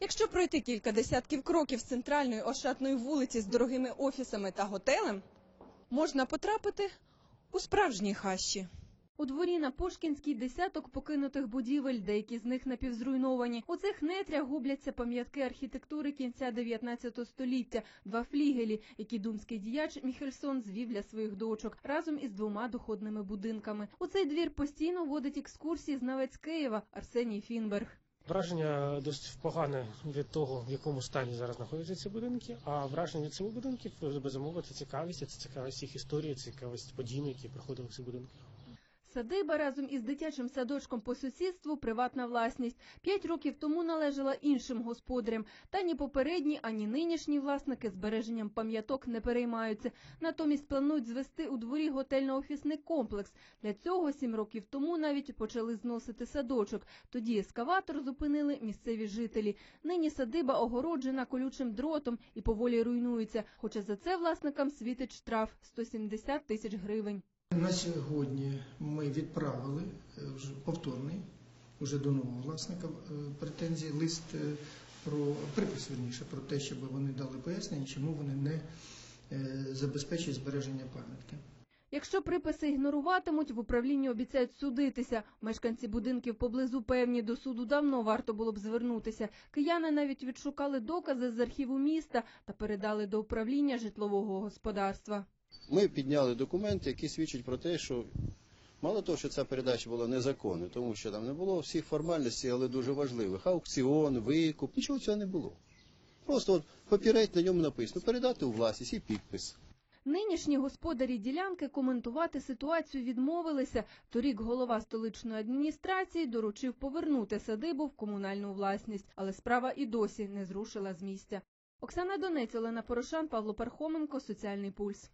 Якщо пройти кілька десятків кроків з центральної ошатної вулиці з дорогими офісами та готелем, можна потрапити у справжні хащі. У дворі на Пушкінській десяток покинутих будівель, деякі з них напівзруйновані. У цих нетрях губляться пам'ятки архітектури кінця 19 століття, два флігелі, які думський діяч Міхельсон звів для своїх дочок разом із двома доходними будинками. У цей двір постійно водить екскурсії знавець Києва Арсеній Фінберг. Враження досить погане від того, в якому стані зараз знаходяться ці будинки. А враження від цих будинків безумовно це цікавість, це цікавість їх історії, цікавість подій, які проходили в цих будинках. Садиба разом із дитячим садочком по сусідству приватна власність. П'ять років тому належала іншим господарям. Та ні попередні, ані нинішні власники збереженням пам'яток не переймаються. Натомість планують звести у дворі готельно-офісний комплекс. Для цього сім років тому навіть почали зносити садочок. Тоді ескаватор зупинили місцеві жителі. Нині садиба огороджена колючим дротом і поволі руйнується. Хоча за це власникам світить штраф 170 тисяч гривень. На сьогодні ми відправили е, вже повторний вже до нового власника е, претензії, лист е, про припис верніше про те, щоб вони дали пояснення, чому вони не забезпечують збереження пам'ятки. Якщо приписи ігноруватимуть, в управлінні обіцяють судитися. Мешканці будинків поблизу певні до суду давно варто було б звернутися. Кияни навіть відшукали докази з архіву міста та передали до управління житлового господарства. Ми підняли документи, які свідчать про те, що мало того, що ця передача була незаконною, тому що там не було всіх формальностей, але дуже важливих. Аукціон, викуп, нічого цього не було. Просто от папірець на ньому написано передати у власність і підпис. Нинішні господарі ділянки коментувати ситуацію відмовилися. Торік голова столичної адміністрації доручив повернути садибу в комунальну власність, але справа і досі не зрушила з місця. Оксана Донець, Олена Порошан, Павло Пархоменко, Соціальний пульс.